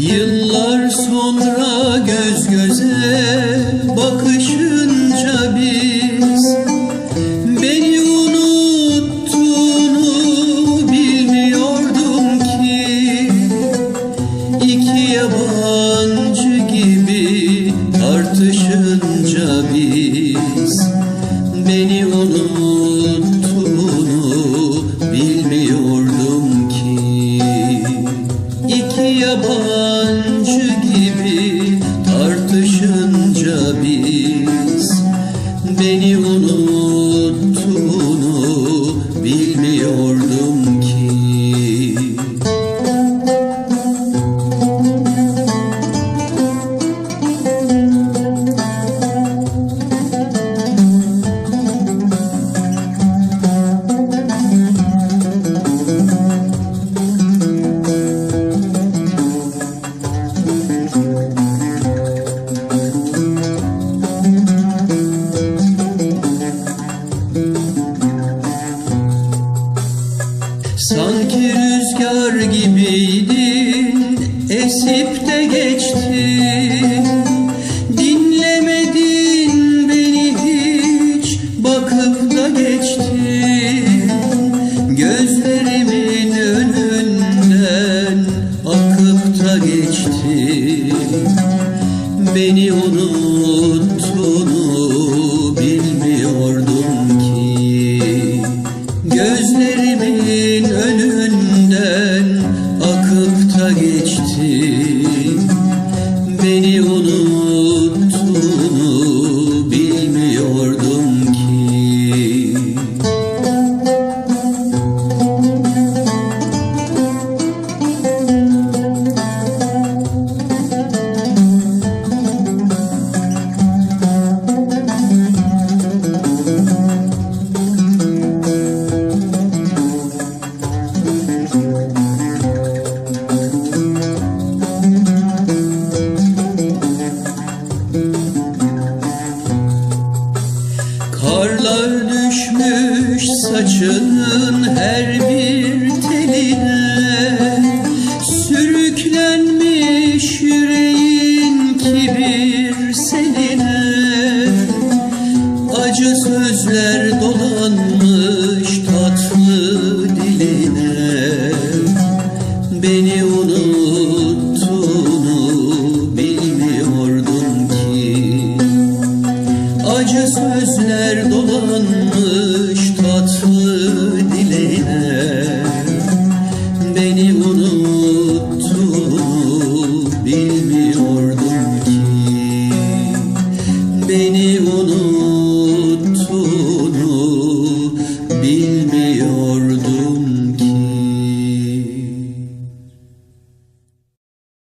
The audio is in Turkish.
Yıllar sonra göz göze bakışı Sanki rüzgar gibiydin esip de geçti. Dinlemedin beni hiç bakıp da geçti. Gözlerimin önünden akıp da geçti. Beni unuttuğunu geçti. Beni unuttuğunu Karlar düşmüş saçının her bir nice sözler dolanmış tatlı diline Beni unuttu bilmiyordum ki. Beni unuttuğunu bilmiyordum.